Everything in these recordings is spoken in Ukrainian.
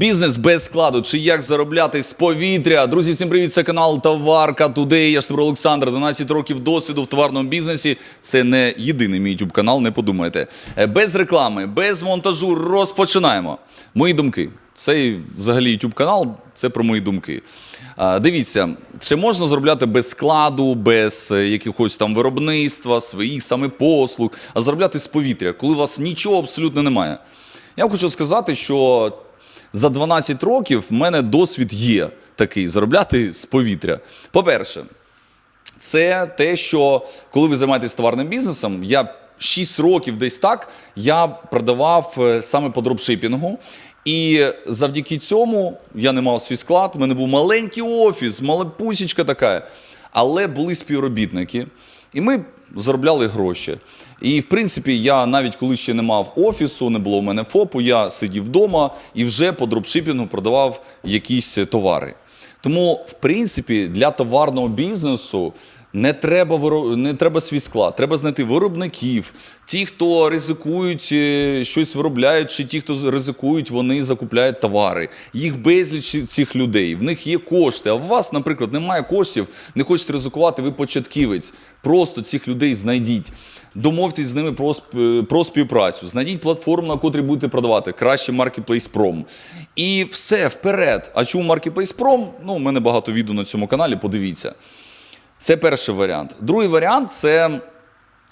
Бізнес без складу чи як заробляти з повітря. Друзі, всім привіт! Це канал Товарка Тудей. Я тебе Олександр, 12 років досвіду в товарному бізнесі. Це не єдиний мій YouTube канал, не подумайте. Е, Без реклами, без монтажу розпочинаємо. Мої думки. Цей взагалі YouTube канал це про мої думки. Дивіться, чи можна заробляти без складу, без е, якихось там виробництва, своїх саме послуг, а заробляти з повітря, коли у вас нічого абсолютно немає. Я хочу сказати, що за 12 років в мене досвід є такий заробляти з повітря. По-перше, це те, що коли ви займаєтесь товарним бізнесом, я 6 років десь так я продавав е, саме по дропшипінгу. І завдяки цьому я не мав свій склад, у мене був маленький офіс, малепусічка така. Але були співробітники, і ми заробляли гроші. І в принципі, я навіть коли ще не мав офісу, не було в мене ФОПу, я сидів вдома і вже по дропшипінгу продавав якісь товари. Тому, в принципі, для товарного бізнесу не треба виро- не треба свій склад, треба знайти виробників, ті, хто ризикують, е, щось виробляють, чи ті, хто ризикують, вони закупляють товари. Їх безліч цих людей. В них є кошти. А у вас, наприклад, немає коштів, не хочете ризикувати, ви початківець. Просто цих людей знайдіть. Домовтесь з ними про, про співпрацю. Знайдіть платформу, на котрій будете продавати. Краще Marketplace. І все, вперед. А чому Marketplace? Ну, у мене багато відео на цьому каналі, подивіться. Це перший варіант. Другий варіант це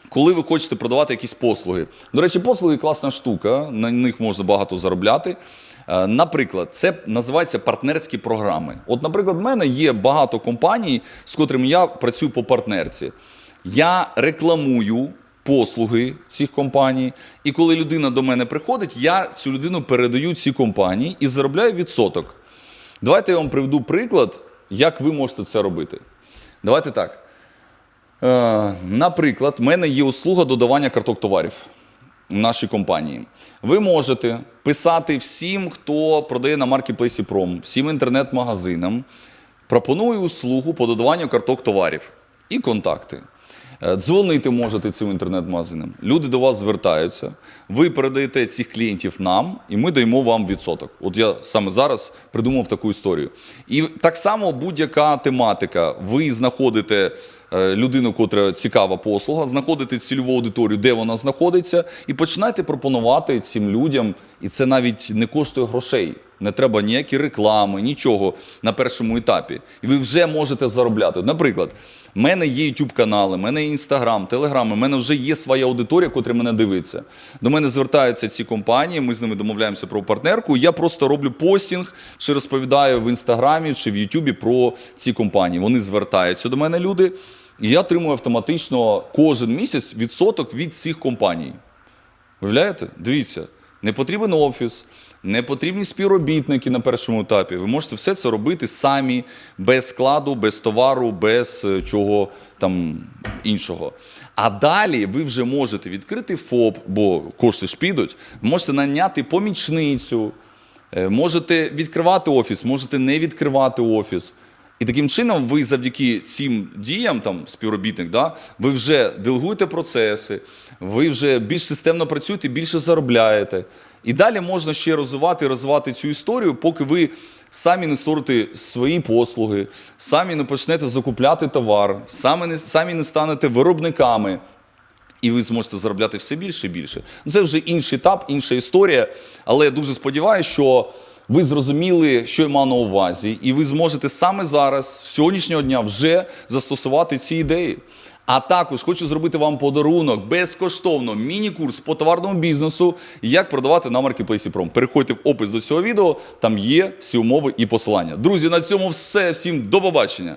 коли ви хочете продавати якісь послуги. До речі, послуги класна штука, на них можна багато заробляти. Е, Наприклад, це називається партнерські програми. От, наприклад, в мене є багато компаній, з котрими я працюю по партнерці. Я рекламую послуги цих компаній, і коли людина до мене приходить, я цю людину передаю цій компанії і заробляю відсоток. Давайте я вам приведу приклад, як ви можете це робити. Давайте так. Е, наприклад, в мене є услуга додавання карток товарів в нашій компанії. Ви можете писати всім, хто продає на маркетплейсі Пром, всім інтернет-магазинам. Пропоную услугу по додаванню карток товарів і контакти. Е, Дзвонити можете цим інтернет-магазинам. Люди до вас звертаються, ви передаєте цих клієнтів нам, і ми даємо вам відсоток. От я саме зараз придумав таку історію. І так само будь-яка тематика. Ви знаходите е, людину, котра цікава послуга, знаходите цільову аудиторію, де вона знаходиться, і починайте пропонувати цим людям. І це навіть не коштує грошей. Не треба ніякі реклами, нічого на першому етапі. І ви вже можете заробляти. Наприклад, в мене є YouTube канали, в мене є Instagram, Telegram, у мене вже є своя аудиторія, котра мене дивиться. До мене звертаються ці компанії, ми з ними домовляємося про партнерку. Я просто роблю постінг, чи розповідаю в інстаграмі чи в Ютубі про ці компанії. Вони звертаються до мене, люди, і я отримую автоматично кожен місяць відсоток від цих компаній. Виявляєте? Дивіться, не потрібен офіс, не потрібні співробітники на першому етапі. Ви можете все це робити самі, без складу, без товару, без е, чого там іншого. А далі ви вже можете відкрити ФОП, бо кошти ж підуть, ви можете наняти помічницю, е, можете відкривати офіс, можете не відкривати офіс. І таким чином, ви завдяки цим діям, там співробітник, да, ви вже делегуєте процеси, ви вже більш системно працюєте, більше заробляєте. І далі можна ще розвивати і розвивати цю історію, поки ви самі не створите свої послуги, самі не почнете закупляти товар, самі не, самі не станете виробниками. І ви зможете заробляти все більше і більше. Ну, Це вже інший етап, інша історія. Але я дуже сподіваюся, що ви зрозуміли, що я маю на увазі, і ви зможете саме зараз, з сьогоднішнього дня, вже застосувати ці ідеї. А також хочу зробити вам подарунок безкоштовно міні-курс по товарному бізнесу, як продавати на маркетплейсі Пром. Переходьте в опис до цього відео, там є всі умови і посилання. Друзі, на цьому все. Всім до побачення.